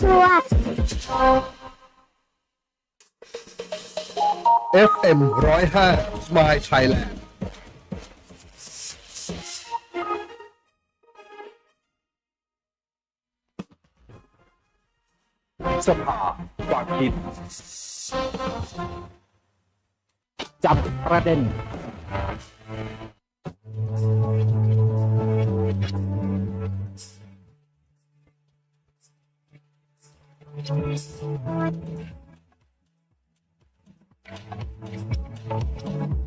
ชัวร์ FM ร้อยห้า My Thailand สภาความคิด จับประเด็น Thank you.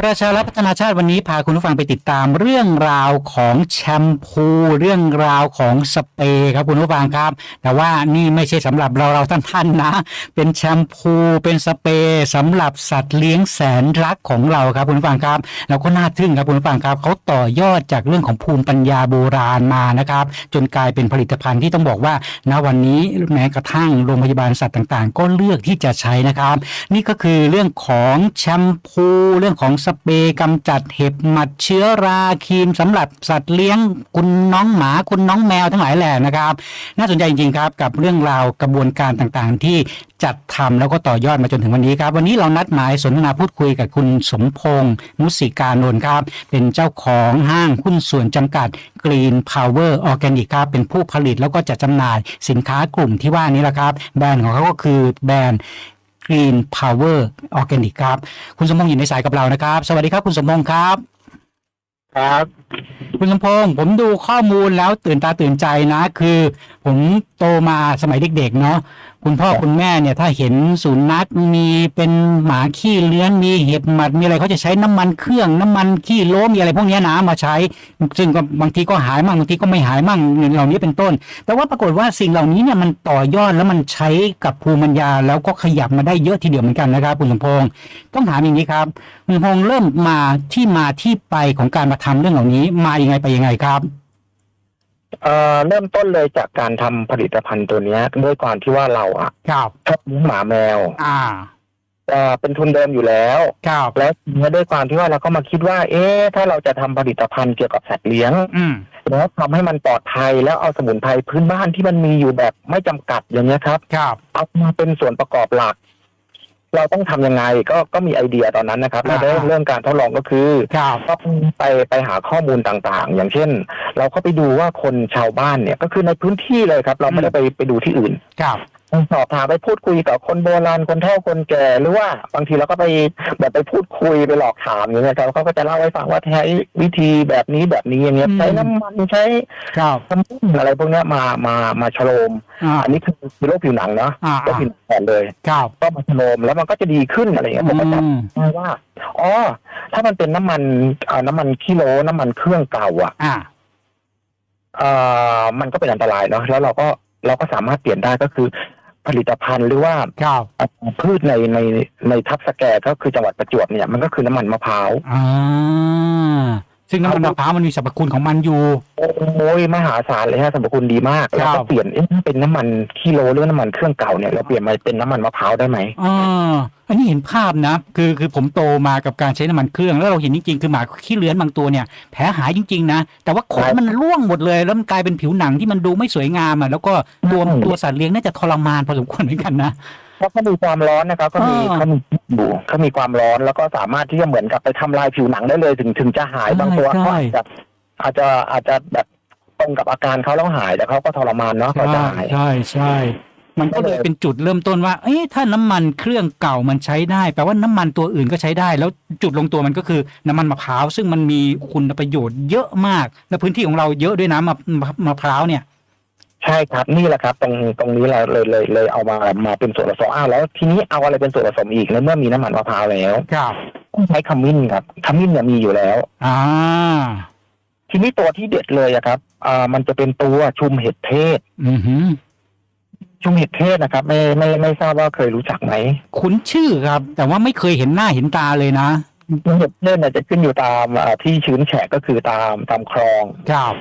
ประชารัฐพัฒนาชาติวันนี้พาคุณผู้ฟังไปติดตามเรื่องราวของแชมพู เรื่องราวของสเปรย์ครับคุณผู้ฟังครับ แต่ว่านี่ไม่ใช่สำหรับเราเราท่านท่านๆนะ เป็นแชมพูเป็นสเปรย์สำหรับสัตว์เลี้ยงแสนรักของเราครับคุณผู้ฟังครับแล้วก็น่าทึ่งครับคุณผู้ฟังครับเขาต่อยอดจากเรื่องของภูมิปัญญาโบราณมานะครับ จนกลายเป็นผลิตภัณฑ์ที่ต้องบอกว่าณวันนี้แม้กระทั่งโรงพยาบาลสัตว์ต่างๆ ก็เลือกที่จะใช้นะครับ นี่ก็คือเรื่องของแชมพูเรื่องของสเปรย์กำจัดเห็บหมัดเชื้อราครีมสำหรับสัตว์เลี้ยงคุณน้องหมาคุณน้องแมวทั้งหลายแหล่นะครับ น่าสนใจจริงๆครับกับเรื่องราวกระบวนการต่างๆ ที่จัดทำแล้วก็ต่อยอดมาจนถึงวันนี้ครับ วันนี้เรานัดหมายสนทนาพูดคุยกับคุณสมพงษ์มุสิการนนท์ครับ เป็นเจ้าของห้างหุ้นส่วนจำกัด Green Power Organic ครับเป็นผู้ผลิตแล้วก็จัดจำหน่ายสินค้ากลุ่มที่ว่านี้แหละครับ แบรนด์ของเขาก็คือแบรนด์ Green Power Organic ครับ คุณสมพงษ์อยู่ในสายกับเรานะครับ สวัสดีครับคุณสมพงษ์ครับ ครับ คุณสมพงษ์ผมดูข้อมูลแล้วตื่นตาตื่นใจนะ คือ ผมโตมาสมัยเด็กๆเนาะ คุณพ่อคุณแม่เนี่ยถ้าเห็นสุนัขมีเป็นหมาขี้เลื้อนมีเห็บหมัดมีอะไรเขาจะใช้น้ำมันเครื่องน้ำมันขี้โล้มีอะไรพวกเนี้ยนะมาใช้ ซึ่งก็บางทีก็หายมั่งบางทีก็ไม่หายมั่งเหล่านี้เป็นต้น แต่ว่าปรากฏว่าสิ่งเหล่านี้เนี่ยมันต่อยอดแล้วมันใช้กับภูมิปัญญา แล้วก็ขยับมาได้เยอะทีเดียวเหมือนกันนะครับคุณสมพงษ์ต้องถามอย่างนี้ครับคุณสมพงษ์เริ่มมาที่มาที่ไปของการมาทำเรื่องเหล่านี้มายังไงไปยังไงครับ เอ่อเริ่มต้นเลยจากการทำผลิตภัณฑ์ตัวเนี้ยด้วยความที่ว่าเราอะครับชอบเลี้ยงหมาแมวอ่าเอ่อเป็นทุนเดิมอยู่แล้ว ครับแล้วทีนี้ด้วยความที่ว่าเราก็มาคิดว่า เอ๊ะถ้าเราจะทำผลิตภัณฑ์เกี่ยวกับสัตว์เลี้ยง อืมแล้วทำให้มันปลอดภัยแล้วเอาสมุนไพรพื้นบ้านที่มันมีอยู่แบบไม่จำกัดอย่างเงี้ยครับ ครับเอามาเป็นส่วนประกอบหลัก เราต้องทำยังไงก็ก็มีไอเดียตอนนั้นนะครับแล้วได้เรื่องการทดลองก็คือครับก็ไปไปหาข้อมูลต่างๆ อย่างเช่น เราก็ไปดูว่าคนชาวบ้านเนี่ยก็คือในพื้นที่เลยครับ เราไม่ได้ไปไปดูที่อื่นครับ สอบถามไปพูดคุยกับคนโบราณคนเฒ่าคนแก่หรือว่าบางทีเราก็ไปแบบไปพูดคุยไปหลอกถามอย่างเงี้ยครับเขาก็จะเล่าให้ฟังว่าใช้วิธีแบบนี้แบบนี้อย่างเงี้ยใช้น้ำมันใช้ครับน้ำมันอะไรพวกเนี้ยมามามาชโลมอ่าอันนี้คือคือโรคผิวหนังเนาะอ่าโรคผิวหนังก่อนเลย ครับก็มาชโลมแล้วมันก็จะดีขึ้นอะไรอย่างเงี้ยผมก็จำได้ว่า อ๋อ ถ้ามันเป็นน้ำมันเอ่อน้ำมันคิโลน้ำมันเครื่องเก่าอะอ่าเอ่อมันก็เป็นอันตรายเนาะ แล้วเราก็เราก็สามารถเปลี่ยนได้ก็คือ ผลิตภัณฑ์หรือว่าครับเอ่อพืชในในในทับสแกก็คือจังหวัดประจวบเนี่ยมันก็คือน้ำมันมะพร้าวอ่า ซึ่งน้ำมันมะพร้าวมันมีสรรพคุณของมันอยู่ โอ้ยมหาศาลเลยฮะสรรพคุณดีมากครัเราบก็เปลี่ยนเอ๊ะถ้าเป็นน้ำมันคิโลหรือน้ำมันเครื่องเก่าเนี่ยเราเปลี่ยนมาเป็นน้ำมันมะพร้าวได้ไหมอ่าอันนี้เห็นภาพนะ คือคือผมโตมากับการใช้น้ำมันเครื่องแล้วเราเห็นจริงๆ คือหมาขี้เลื้อนบางตัวเนี่ยแผลหายจริง ๆ นะ แต่ว่าขนมันร่วงหมดเลยแล้วมันกลายเป็นผิวหนังที่มันดูไม่สวยงามอะแล้วก็ตัวอืมตัวสัตว์เลี้ยงน่าจะทรมานพอสมควรเหมือนกันนะ เพราะเขามีความร้อนนะครับเขามีอ่า เขามีอยู่เขามีความร้อนแล้วก็สามารถที่จะเหมือนกับไปทำลายผิวหนังได้เลย ถึงถึงจะหายใช่บางตัวใช่เขาอาจจะอาจจะอาจจะแบบตรงกับอาการเขาแล้วหายแต่เขาก็ทรมานเนาะเขาจะใช่หาย ใช่ใช่ มันก็เลยเป็นจุดเริ่มต้นว่า เอ๊ะถ้าน้ำมันเครื่องเก่ามันใช้ได้ แปลว่าน้ำมันตัวอื่นก็ใช้ได้ แล้วจุดลงตัวมันก็คือน้ำมันมะพร้าว ซึ่งมันมีคุณประโยชน์เยอะมาก และพื้นที่ของเราเยอะด้วยนะมะมะมะพร้าวเนี่ย ใช่ครับนี่แหละครับ ตรงตรงนี้เราเลยเลยเลยเอามามาเป็นส่วนผสมอ้าวแล้วทีนี้เอาอะไรเป็นส่วนผสมอีกในเมื่อมีน้ำมันมะพร้าวแล้วครับต้องใช้ขมิ้นครับขมิ้นเนี่ยมีอยู่แล้วอ่าทีนี้ตัวที่เด็ดเลยอะครับอ่ามันจะเป็นตัวชุมเห็ดเทศ อือหือชุมเห็ดเทศนะครับ ไม่ไม่ไม่ทราบว่าเคยรู้จักไหมคุ้นชื่อครับ แต่ว่าไม่เคยเห็นหน้าเห็นตาเลยนะชุมเห็ดเทศเนี่ยจะขึ้นอยู่ตามอ่าที่ชื้นแฉะก็คือตามตามคลองครับ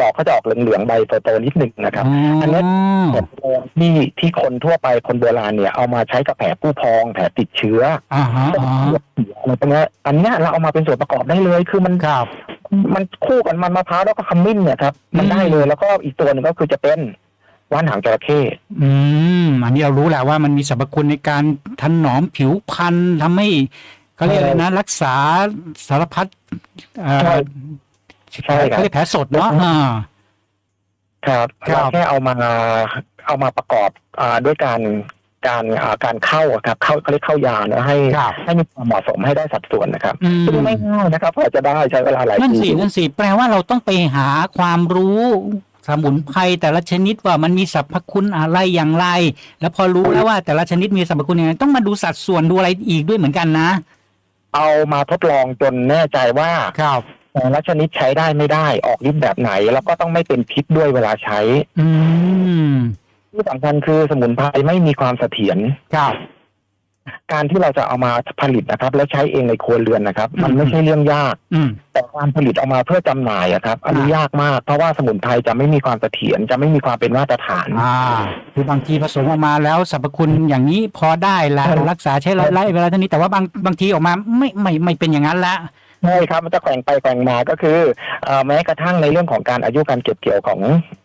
ดอกเขาจะออกเหลืองๆใบโตๆนิดหนึ่งนะครับ อันนี้เห็ดโคนที่ที่คนทั่วไปคนโบราณเนี่ยเอามาใช้กับแผลผู้พองแผลติดเชื้ออ่าฮะอ่าฮะอะไรพวกเนี้ยอันเนี้ยเราเอามาเป็นส่วนประกอบได้เลย คือมันครับ มันคู่กันมันมะพร้าวแล้วก็ขมิ้นเนี่ยครับมันอืมได้เลยแล้วก็อีกตัวหนึ่งก็คือจะเป็นว่านหางจระเข้ อืมอันนี้เรารู้แหละว่ามันมีสรรพคุณในการถนอมผิวพรรณทำให้เขาเรียกอะไรนะ รักษาสารพัดเอ่อใช่ ใช่ครัเขาบ เรียกแผลสดเนาะอ่า ครับครับ เราแค่เอามาเอามาประกอบอ่าด้วยการการอ่าการเข้าอะครับเข้าเขาเรียกเข้ายาเนอะให้ครับให้มีความเหมาะสมให้ได้สัดส่วนนะครับอืมซึ่งไม่ง่ายนะครับเพราะจะได้ใช้เวลาหลายนั่นปีสินั่นสิแปลว่าเราต้องไปหาความรู้สมุนไพรแต่ละชนิดว่ามันมีสรรพคุณอะไรอย่างไร แล้วพอรู้แล้วว่าแต่ละชนิดมีสรรพคุณยังไงต้องมาดูสัดส่วนดูอะไรอีกด้วยเหมือนกันนะ เอามาทดลองจนแน่ใจว่าครับ แต่ละชนิดใช้ได้ไม่ได้ออกฤทธิ์แบบไหน แล้วก็ต้องไม่เป็นพิษด้วยเวลาใช้ อืมที่สำคัญคือสมุนไพรไม่มีความเสถียรครับ การที่เราจะเอามาผลิตนะครับ แล้วใช้เองในครัวเรือนนะครับ มันอืมไม่ใช่เรื่องยาก อืม แต่การผลิตออกมาเพื่อจำหน่ายอะครับ อันนี้อ่ายยากมาก เพราะว่าสมุนไพรจะไม่มีความเสถียรจะไม่มีความเป็นมาตรฐาน อ่า คือบางทีผสมออกมาแล้วสรรพคุณอย่างนี้พอได้ละใช่รักษาใช้ระยะเวลาเท่านี้แต่ว่าบางบางทีออกมาไม่ไม่ไม่เป็นอย่างนั้นละ ใช่ครับมันจะแกว่งไปแกว่งมาก็คือเอ่อแม้กระทั่งในเรื่องของการอายุการเก็บเกี่ยวของ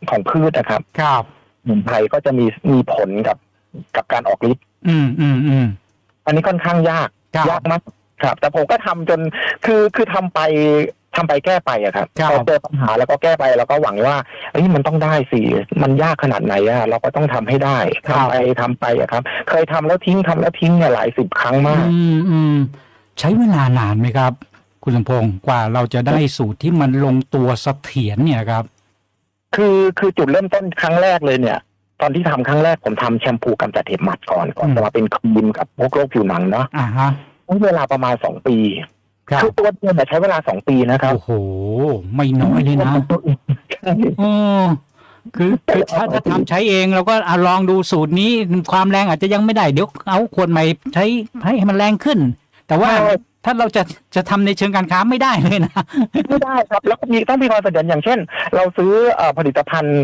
ของพืชนะครับ ครับสมุนไพรก็จะมีมีผลกับกับการออกฤทธิ์อืมอืมอืมอันนี้ค่อนข้างยากครับยากมากครับ แต่ผมก็ทำจนคือคือทำไปทำไปแก้ไปอะครับครับพอเจอปัญหาแล้วก็แก้ไปแล้วก็หวังว่าเอ้ยมันต้องได้สิมันยากขนาดไหนอะเราก็ต้องทำให้ได้ทำไปทำไปอะครับ เคยทำแล้วทิ้งทำแล้วทิ้งเนี่ยหลายสิบครั้งมาก อืมอืมใช้เวลานานไหมครับ คุณสมพงศ์กว่าเราจะได้สูตรที่มันลงตัวเสถียรเนี่ยครับ คือคือจุดเริ่มต้นครั้งแรกเลยเนี่ย ตอนที่ทำครั้งแรกผมทำแชมพูกำจัดเห็บหมัดก่อนก่อนอืมจะมาเป็นครีมกับพวกโรคผิวหนังเนาะอ่าฮะใช้เวลาประมาณสองปีครับคือตัวเดียวเนี่ยใช้เวลาสองปีนะครับ โอ้โห ไม่น้อยเลยนะใช่โอ้คือคือถ้าถ้าทำใช้เองเราก็อะลองดูสูตรนี้ความแรงอาจจะยังไม่ได้เดี๋ยวเอาขวดใหม่ใช้ให้ให้มันแรงขึ้น แต่ว่าใช่ ถ้าเราจะจะทำในเชิงการค้าไม่ได้เลยนะ ไม่ได้ครับ แล้วก็มีต้องมีความเสถียรอย่างเช่น เราซื้อเอ่อผลิตภัณฑ์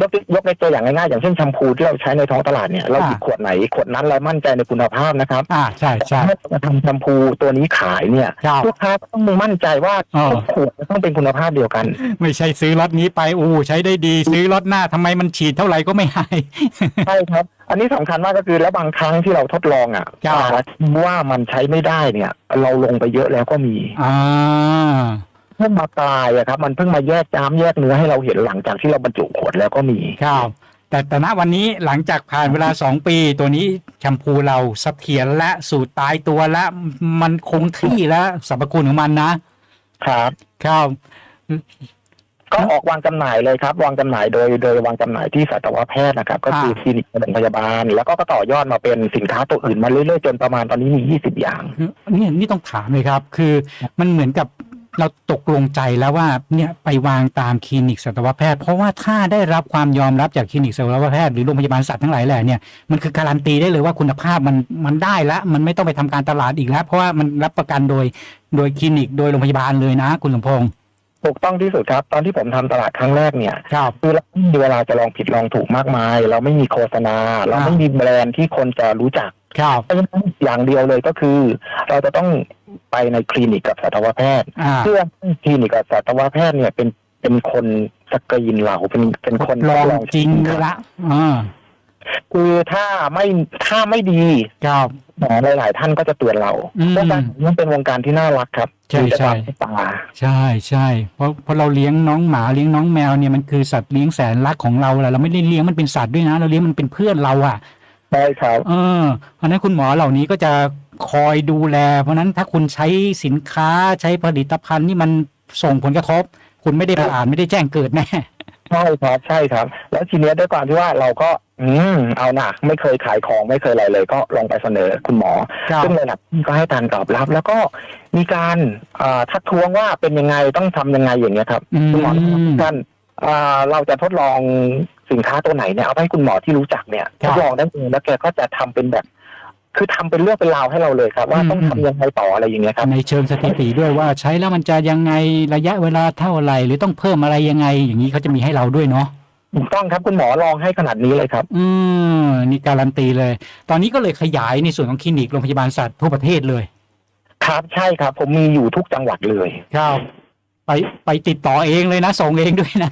ยกยกในตัวอย่างง่ายๆอย่างเช่นแชมพูที่เราใช้ในท้องตลาดเนี่ยเราหยิบอ่าขวดไหนขวดนั้นเรามั่นใจในคุณภาพนะครับอ่าใช่ใช่ถ้าจะทำแชมพูตัวนี้ขายเนี่ยครับลูกค้าก็ต้องมั่นใจว่าอ๋อทุกขวดจะต้องเป็นคุณภาพเดียวกัน ไม่ใช่ซื้อล็อตนี้ไปโอ้ใช้ได้ดีซื้อล็อตหน้าทำไมมันฉีดเท่าไหร่ก็ไม่ให้ใช่ครับ อันนี้สำคัญมากก็คือแล้วบางครั้งที่เราทดลองอะครับอ่าว่ามันใช้ไม่ได้เนี่ย เราลงไปเยอะแล้วก็มีอ่า เพิ่งมาตายอะครับ มันเพิ่งมาแยกจ้ามแยกเนื้อให้เราเห็นหลังจากที่เราบรรจุขวดแล้วก็มีครับ แต่แต่ณวันนี้หลังจากผ่านเวลาสองปี ตัวนี้แชมพูเราเสถียรและสูตรตายตัวและมันคงที่แล้วสรรพคุณของมันนะครับครับก็ออกวางจำหน่ายเลยครับ วางจำหน่ายโดยโดยวางจำหน่ายที่สัตวแพทย์นะครับ ก็คืออ่าคลินิกโรงพยาบาล แล้วก็ก็ต่อยอดมาเป็นสินค้าตัวอื่นมาเรื่อยๆจนประมาณตอนนี้มี20อย่าง นี่นี่ต้องถามเลยครับ คือมันเหมือนกับ เราตกลงใจแล้วว่าเนี่ยไปวางตามคลินิกสัตวแพทย์เพราะว่าถ้าได้รับความยอมรับจากคลินิกสัตวแพทย์หรือโรงพยาบาลสัตว์ทั้งหลายแหล่เนี่ยมันคือการันตีได้เลยว่าคุณภาพมันมันได้แล้วมันไม่ต้องไปทำการตลาดอีกแล้ว เพราะว่ามันรับประกันโดยโดยคลินิกโดยโรงพยาบาลเลยนะ คุณสมพงศ์ถูกต้องที่สุดครับ ตอนที่ผมทำตลาดครั้งแรกเนี่ยครับคือเราไม่มีเวลาจะลองผิดลองถูกมากมาย เราไม่มีโฆษณา เราอ่าไม่มีแบรนด์ที่คนจะรู้จัก ครับเพราะฉะนั้นอย่างเดียวเลยก็คือ เราจะต้องไปในคลินิกกับสัตวแพทย์ อ่าเพื่อให้คลินิกกับสัตวแพทย์เนี่ยเป็นเป็นคนสกรีนเราเป็นเป็นคนลองทดจริงสินค้าละอ่าคือถ้าไม่ถ้าไม่ดีครับ หมอหลาย ๆ ท่านก็จะเตือนเราอืมวงการนี้เป็นวงการที่น่ารักครับใช่มีแต่ใช่ความเมตตาใช่ใช่เพราะเพราะเราเลี้ยงน้องหมาเลี้ยงน้องแมวเนี่ยมันคือสัตว์เลี้ยงแสนรักของเราแหละเราไม่ได้เลี้ยงมันเป็นสัตว์ด้วยนะ เราเลี้ยงมันเป็นเพื่อนเราอะ ใช่ครับเออเพราะฉะนั้นคุณหมอเหล่านี้ก็จะคอยดูแล เพราะฉะนั้นถ้าคุณใช้สินค้าใช้ผลิตภัณฑ์ที่มันส่งผลกระทบ คุณไม่ได้ผ่านไม่ได้แจ้งเกิดแน่ใช่ครับใช่ครับ แล้วทีเนี้ยด้วยความที่ว่าเราก็ อืมเอาหนักไม่เคยขายของไม่เคยอะไรเลย ก็ลองไปเสนอคุณหมอ ครับซึ่งเลยหนักก็ให้การตอบรับ แล้วก็มีการอ่าทักท้วงว่าเป็นยังไงต้องทำยังไงอย่างเงี้ยครับ อืคุณหมอม ท่านอ่าเราจะทดลอง สินค้าตัวไหนเนี่ยเอาไปให้คุณหมอที่รู้จักเนี่ยครัทบดลองได้เองแล้วแกก็จะทำเป็นแบบ คือทำเป็นเรื่องเป็นราวให้เราเลยครับ ว่าอืมต้องทำยังไงต่ออะไรอย่างเงี้ยครับในเชิงสถิติด้วยว่าใช้แล้วมันจะยังไงระยะเวลาเท่าไหร่หรือต้องเพิ่มอะไรยังไง อย่างนี้เขาจะมีให้เราด้วยเนาะถูกต้องครับคุณหมอลองให้ขนาดนี้เลยครับ อืมนี่การันตีเลย ตอนนี้ก็เลยขยายในส่วนของคลินิกโรงพยาบาลสัตว์ทั่วประเทศเลย ครับใช่ครับ ผมมีอยู่ทุกจังหวัดเลยครับ ไปไปติดต่อเองเลยนะ ส่งเองด้วยนะ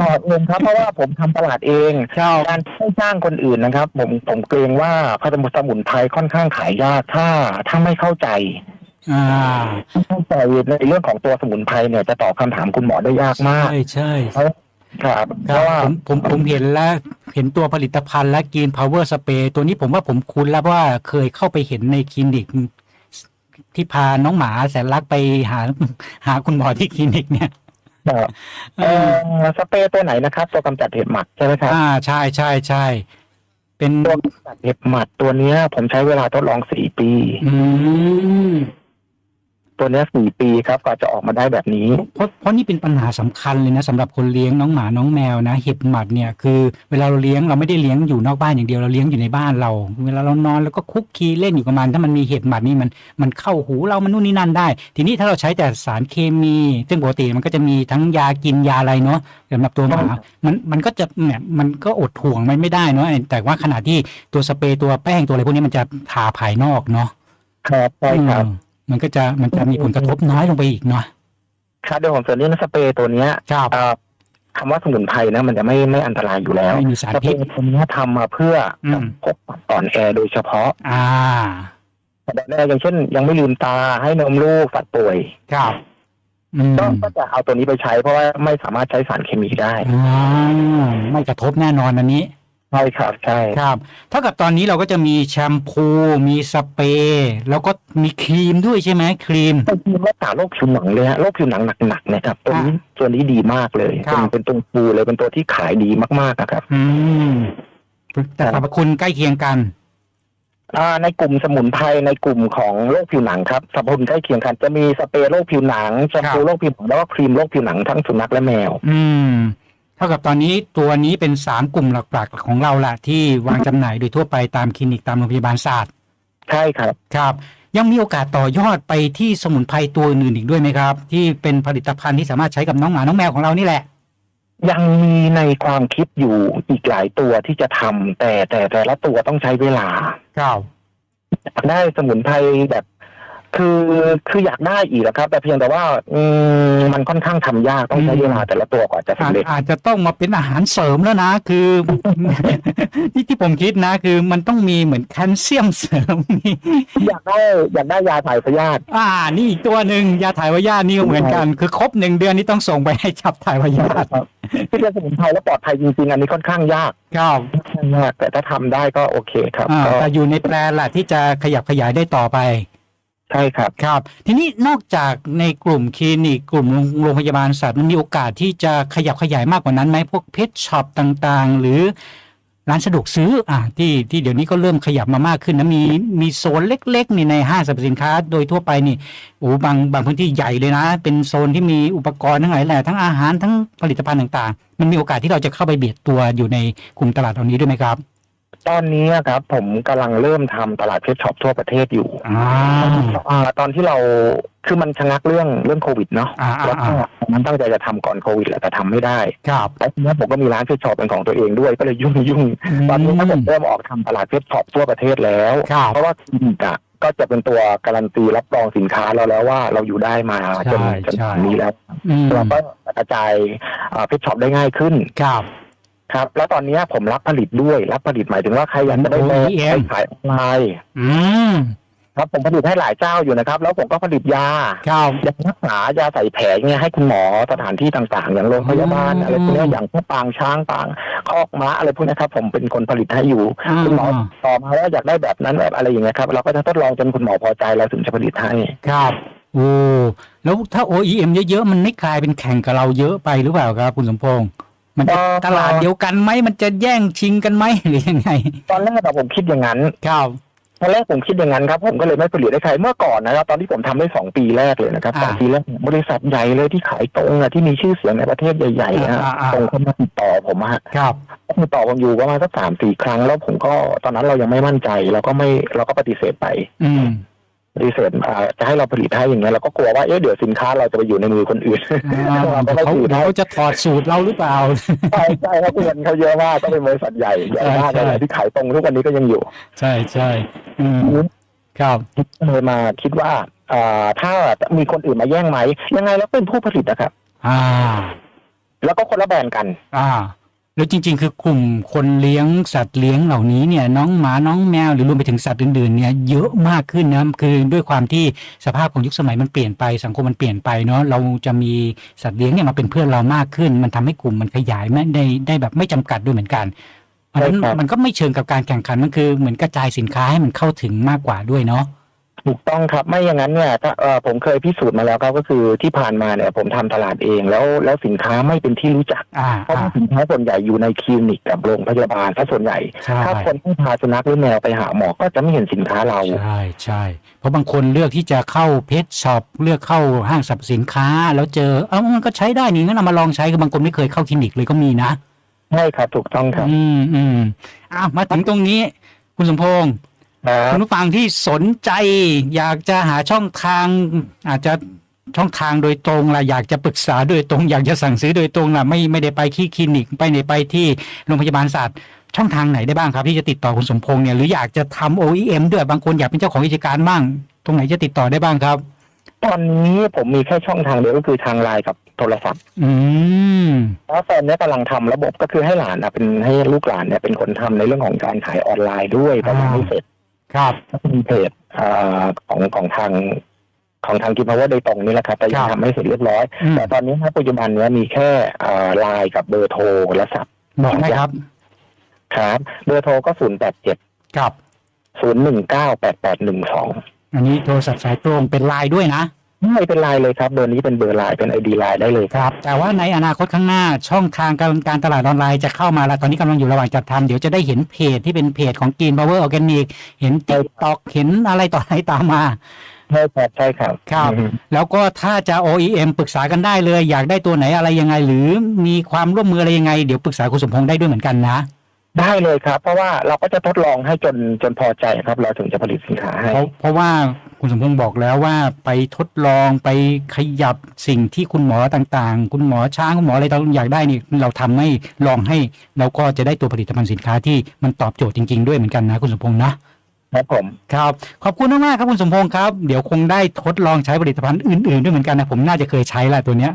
ตอดเองครับเพราะว่าผมทำตลาดเองครับการให้จ้างคนอื่นนะครับ ผมผมเกรงว่าพระสมุนไพรค่อนข้างขายยากถ้าถ้าไม่เข้าใจอ่าไม่เข้าใจในเรื่องของตัวสมุนไพรเนี่ยจะตอบคำถามคุณหมอได้ยากมากใช่ใช่ครับเพครับราะว่าผมผมผมเห็นแล้วเห็นตัวผลิตภัณฑ์และกิน power spray ตัวนี้ผมว่าผมคุ้นแล้วเพราะว่าเคยเข้าไปเห็นในคลินิก ที่พาน้องหมาแสนรักไปหาหาคุณหมอที่คลินิกเนี่ยครับเอเอ่ออสเปรย์ตัวไหนนะครับ ตัวกำจัดเห็บหมัดใช่ไหมครับอ่าใช่ใช่ใช่เป็นตัวกำจัดเห็บหมัดตัวเนี้ย ผมใช้เวลาทดลองสี่ปี อืม ตัวเนี้ยสี่ปีครับก็จะออกมาได้แบบนี้ เพราะเพราะนี่เป็นปัญหาสำคัญเลยนะสำหรับคนเลี้ยงน้องหมาน้องแมวนะ เห็บหมัดเนี่ยคือเวลาเราเลี้ยงเราไม่ได้เลี้ยงอยู่นอกบ้านอย่างเดียวเราเลี้ยงอยู่ในบ้านเรา เวลาเรานอนแล้วก็คุกคีเล่นอยู่กับมันถ้ามันมีเห็บหมัดนี่มันมันเข้าหูเรามันนู่นนี่นั่นได้ ทีนี้ถ้าเราใช้แต่สารเคมี ซึ่งปกติมันก็จะมีทั้งยากินยาอะไรเนาะสำหรับตัวหมามันมันก็จะเนี่ยมันก็อดถ่วงมันไม่ได้เนาะแต่ว่าขณะที่ตัวสเปรย์ตัวแป้งตัวอะไรพวกนี้มันจะทาภายนอกเนาะครับใช่ครับอื มมันก็จะมันจะมีผลกระทบน้อยลงไปอีกเนาะครับเดี๋ยวผมเสนอเรื่องสเปรย์ตัวเนี้ยครับเอ่อคำว่าสมุนไพรนะมันจะไม่ไม่อันตรายอยู่แล้วไม่มีสารสเปรพิษย์ตัวเนี้ยทำมาเพื่ออมพวกอ่อนแอโดยเฉพาะ อ่าแต่แรกอย่างเช่น ยังไม่ลืมตาให้นมลูกสัตว์ป่วยครับอืมก็ก็จะเอาตัวนี้ไปใช้เพราะว่าไม่สามารถใช้สารเคมีได้อ่าไม่กระทบแน่นอนอันนี้ ใช่ครับใช่ ครับ เท่ากับตอนนี้เราก็จะมีแชมพู มีสเปรย์แล้วก็มีครีมด้วยใช่ไหมครีม เป็นครีมรักษาโรคผิวหนังเลยฮะโรคผิวหนังหนักๆเนะครับตัวนี้ตัวนี้ดีมากเลยครับเป็นเป็นตัวฟูเลยเป็นตัวที่ขายดีมากๆนะครับ อืมแต่สรรพคุณใกล้เคียงกัน อ่าในกลุ่มสมุนไพรในกลุ่มของโรคผิวหนังครับสรรพคุณใกล้เคียงกันจะมีสเปรย์โรคผิวหนังแชมพูครับ โรคผิวหนังแล้วก็ครีมโรคผิวหนังทั้งสุนัขและแมว อืมเท่ากับตอนนี้ตัวนี้เป็นสามกลุ่มหลักๆของเราละที่วางจำหน่ายโดยทั่วไปตามคลินิกตามโรงพยาบาลศาสตร์ใช่ครับครับ ยังมีโอกาสต่อยอดไปที่สมุนไพรตัวอื่นๆอีกด้วยไหมครับ ที่เป็นผลิตภัณฑ์ที่สามารถใช้กับน้องหมาน้องแมวของเรานี่แหละ ยังมีในความคิดอยู่อีกหลายตัวที่จะทำแต่แต่แต่ละตัวต้องใช้เวลาครับอยากได้สมุนไพรแบบ คือคืออยากได้อีกนะครับ แต่เพียงแต่ว่า อืมมันค่อนข้างทำยากต้องใช้เวลาแต่ละตัวกว่าจะอาสำจเร็จอาจจะต้องมาเป็นอาหารเสริมแล้วนะ คือที่ที่ผมคิดนะ คือมันต้องมีเหมือนแคลเซียมเสริมมีอยากได้อยากได้ยาถ่ายพยาธิอ่า นี่อีกตัวหนึ่งยาถ่ายพยาธินี่ก็เหมือนกัน คือครบหนึ่งเดือนนี้ต้องส่งไปให้จับถ่ายพยาธิที่เป็นสมุนไพรและปลอดภัยจริงๆอันนี้ค่อนข้างยากครับค่อนข้างยากแต่ถ้าทำได้ก็โอเคครับอ่าก็แต่อยู่ในแปลนแหละที่จะขยับขยายได้ต่อไป ใช่ครับ ครับ ทีนี้นอกจากในกลุ่มคลินิกกลุ่มโรงพยาบาลสัตว์มันมีโอกาสที่จะขยับขยายมากกว่านั้นไหมพวกเพชช็อปต่างๆ หรือร้านสะดวกซื้ออ่าที่ที่เดี๋ยวนี้ก็เริ่มขยับมามากขึ้นนะมีมีโซนเล็กๆนี่ในห้างสรรพสินค้า โดยทั่วไปนี่โอ้บางบางพื้นที่ใหญ่เลยนะ เป็นโซนที่มีอุปกรณ์ทั้งหลายแหละทั้งอาหารทั้งผลิตภัณฑ์ต่างๆ มันมีโอกาสที่เราจะเข้าไปเบียดตัวอยู่ในกลุ่มตลาดเหล่านี้ด้วยไหมครับ ตอนนี้ครับ ผมกำลังเริ่มทำตลาดเพชรช็อปทั่วประเทศอยู่อ่าอ่าตอนที่เราคือมันชะงักเรื่องเรื่องโควิดเนาะอ่าอ่าแล้วก็มันตั้งใจจะทำก่อนโควิดแหละแต่ทำไม่ได้ครับ แล้วทีนี้ผมก็มีร้านเพชรช็อปเป็นของตัวเองด้วยก็เลยยุ่งยุ่งตอนนี้ถ้าผมเริ่มออกทำตลาดเพชรช็อปทั่วประเทศแล้ว ครับ เพราะว่าคลินิกอะก็จะเป็นตัวการันตีรับรองสินค้าเราแล้วว่าเราอยู่ได้มาจนใช่จนใช่ ถึงนี้แล้ว อืมเราก็กระจายเพชรช็อปได้ง่ายขึ้น ครับ ครับ แล้วตอนนี้ผมรับผลิตด้วย รับผลิตหมายถึงว่าใครอยากจะได้เป็นไป OEM ขายออนไลน์อืมครับผมผลิตให้หลายเจ้าอยู่นะครับ แล้วผมก็ผลิตยาครับยารักษายาใส่แผลเนี่ยให้คุณหมอสถานที่ต่างๆ อย่างโรงพยาบาลอืมอะไรพวกเนี้ยอย่างพวกปางช้างปางคอกม้าอะไรพวกเนี้ยครับ ผมเป็นคนผลิตให้อยู่อ่าคุณหมอต่อมาว่าอยากได้แบบนั้นแบบอะไรอย่างเงี้ยครับเราก็จะทดลองจนคุณหมอพอใจเราถึงจะผลิตให้ครับโอ้แล้วถ้า OEM เยอะๆมันไม่กลายเป็นแข่งกับเราเยอะไปหรือเปล่าครับ คุณสมพงษ์ มันจะเอ่อตลาดเดียวกันไหมมันจะแย่งชิงกันไหมหรือยังไง ตอนแรกอะผมคิดอย่างนั้นครับตอนแรกผมคิดอย่างนั้นครับผมก็เลยไม่ผลิตให้ใครเมื่อก่อนนะครับตอนที่ผมทำได้สองปีแรกเลยนะครับอ่าสองปีแรกบริษัทใหญ่เลยที่ขายตรงอะที่มีชื่อเสียงในประเทศใหญ่ๆนะฮะอ่าอ่าตรงเข้ามาติดต่อผมอะฮะครับติดต่อผมอยู่ประมาณสักสามสี่ครั้งแล้วผมก็ตอนนั้นเรายังไม่มั่นใจเราก็ไม่เราก็ปฏิเสธไป อืม ปฏิเสธอ่าจะให้เราผลิตให้อย่างเงี้ยเราก็กลัวว่าเอ๊ะเดี๋ยวสินค้าเราจะไปอยู่ในมือคนอื่นอ่าเราก็ไม่เขาผลิตให้เขาจะถอดสูตรเราหรือเปล่าใช่ใช่ครับเงินเขาเยอะมากก็เป็นบริษัทใหญ่ใหญ่มากใช่เลยที่ขายตรงทุกวันนี้ก็ยังอยู่ ใช่ใช่อืมครับเลยมาคิดว่าเอ่อถ้ามีคนอื่นมาแย่งไหมยังไงแล้วเป็นผู้ผลิตนะครับอ่า แล้วก็คนละแบรนด์กัน อ่า แล้วจริง ๆ คือกลุ่มคนเลี้ยงสัตว์เลี้ยงเหล่านี้เนี่ยน้องหมาน้องแมวหรือรวมไปถึงสัตว์อื่นๆเนี่ยเยอะมากขึ้นนะคือด้วยความที่สภาพของยุคสมัยมันเปลี่ยนไป สังคมมันเปลี่ยนไปเนาะเราจะมีสัตว์เลี้ยงเนี่ยมาเป็นเพื่อนเรามากขึ้น มันทำให้กลุ่มมันขยายไม่ได้ได้แบบไม่จำกัดด้วยเหมือนกันเพราะฉะนั้นใช่ครับมันก็ไม่เชิงกับการแข่งขันมันคือเหมือนกระจายสินค้าให้มันเข้าถึงมากกว่าด้วยเนาะ ถูกต้องครับไม่อย่างนั้นเนี่ยถ้าเอ่อผมเคยพิสูจน์มาแล้วครับก็คือที่ผ่านมาเนี่ยผมทำตลาดเองแล้วแล้วสินค้าไม่เป็นที่รู้จัก อ่าเพราะอ่าว่าสินค้าส่วนใหญ่อยู่ในคลินิกกับโรงพยาบาลถ้าส่วนใหญ่ ใช่ถ้าคนที่พาสุนัขหรือแมวไปหาหมอก็จะไม่เห็นสินค้าเรา ใช่ใช่เพราะบางคนเลือกที่จะเข้าเพจช็อปเลือกเข้าห้างสรรพสินค้า แล้วเจอเอ้ามันก็ใช้ได้นี่งั้นเอามาลองใช้คือบางคนไม่เคยเข้าคลินิกเลยก็มีนะ ใช่ครับถูกต้องครับ อืมอืมอ้าวมาถึงตรงนี้ คุณสมพงษ์ ครัคุบณผู้ฟังที่สนใจ อยากจะหาช่องทาง อาจจะช่องทางโดยตรงละอยากจะปรึกษาโดยตรง อยากจะสั่งซื้อโดยตรงละไม่ไม่ได้ไปที่คลินิกไปไหนไปที่โรงพยาบาลสัตว์ช่องทางไหนได้บ้างครับ ที่จะติดต่อคุณสมพงษ์เนี่ยหรืออยากจะทำ OEM ด้วยบางคนอยากเป็นเจ้าของกิจการบ้าง ตรงไหนจะติดต่อได้บ้างครับ ตอนนี้ผมมีแค่ช่องทางเดียวก็คือทางไลน์กับโทรศัพท์ อืมเพราะแฟนเนี่ยกำลังทำระบบก็คือให้หลานนะเป็นให้ลูกหลานเนี่ยเป็นคนทำในเรื่องของการขายออนไลน์ด้วยแต่ยังไม่เสร็จ ครับก็เป็นเพจเอ่อของของทางของทางกิมพาวเวอร์โดยตรงนี่แหละครับแต่ยังครับทำไม่เสร็จเรียบร้อยอืมแต่ตอนนี้ณปัจจุบันเนี้ยมีแค่ไลน์กับเบอร์โทรและสับบอกได้ครับ ครับ เบอร์โทรก็ศูนย์แปดเจ็ดครับศูนย์หนึ่งเก้าแปดแปดหนึ่งสองอันนี้โทรศัพท์สายตรงเป็นไลน์ด้วยนะ ไม่เป็นไลน์เลยครับเบอร์นี้เป็นเบอร์ไลน์เป็นไอดีไลน์ได้เลยคครับรับ แต่ว่าในอนาคตข้างหน้าช่องทางการการตลาดออนไลน์จะเข้ามาแล้วตอนนี้กำลังอยู่ระหว่างจัดทำเดี๋ยวจะได้เห็นเพจที่เป็นเพจของกิน Power Organic เห็นติ๊กตอกเห็นอะไรต่ออะไรตามมาใช่ครับใช่ครับครับอืมแล้วก็ถ้าจะ OEM ปรึกษากันได้เลย อยากได้ตัวไหนอะไรยังไง หรือมีความร่วมมืออะไรยังไง เดี๋ยวปรึกษาคุณสมพงษ์ได้ด้วยเหมือนกันนะได้เลยครับ เพราะว่าเราก็จะทดลองให้จนจนพอใจครับ เราถึงจะผลิตสินค้าให้เพราะเพราะว่า คุณสมพงษ์บอกแล้วว่าไปทดลองไปขยับสิ่งที่คุณหมอต่างๆ คุณหมอช้างคุณหมออะไรเราอยากได้นี่เราทำให้ลองให้เราก็จะได้ตัวผลิตภัณฑ์สินค้าที่มันตอบโจทย์จริง ๆ ด้วยเหมือนกันนะคุณสมพงษ์นะครับผมครับขอบคุณมากๆครับคุณสมพงษ์ครับเดี๋ยวคงได้ทดลองใช้ผลิตภัณฑ์อื่นๆด้วยเหมือนกันนะผมน่าจะเคยใช้แหละตัวเนี้ย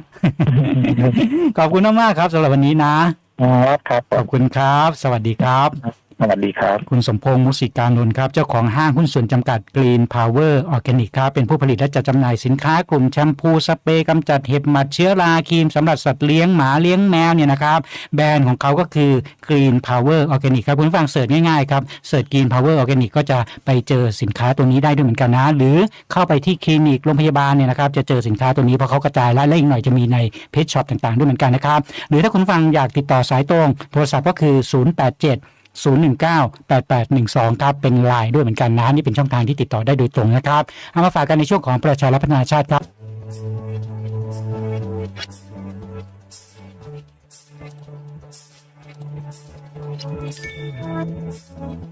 ขอบคุณมากๆครับสำหรับวันนี้นะครับครับผขอมบคุณครับ สวัสดีครับ สวัสดีครับ คุณสมพงษ์มุสิการนนท์ครับ เจ้าของห้างหุ้นส่วนจำกัด Green Power Organic ครับ เป็นผู้ผลิตและจัดจำหน่ายสินค้ากลุ่มแชมพูสเปรย์กำจัดเห็บหมัดเชื้อราครีมสำหรับสัตว์เลี้ยงหมาเลี้ยงแมวเนี่ยนะครับ แบรนด์ของเขาก็คือ Green Power Organic ครับคุณฟังเสิร์ชง่ายๆครับเสิร์ช Green Power Organic ก็จะไปเจอสินค้าตัวนี้ได้ด้วยเหมือนกันนะ หรือเข้าไปที่คลินิกโรงพยาบาลเนี่ยนะครับจะเจอสินค้าตัวนี้เพราะเขากระจายและและอีกหน่อยจะมีในเพจช็อปต่างๆด้วยเหมือนกันนะครับหรือถ้าคุณฟังอยากติดต่อสายตรง โทรศัพท์ก็คือ 087 019 8812ครับเป็นไลน์ด้วยเหมือนกันนะนี่เป็นช่องทางที่ติดต่อได้โดยตรงนะครับเอามาฝากกันในช่วงของประชารัฐพัฒนาชาติครั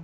บ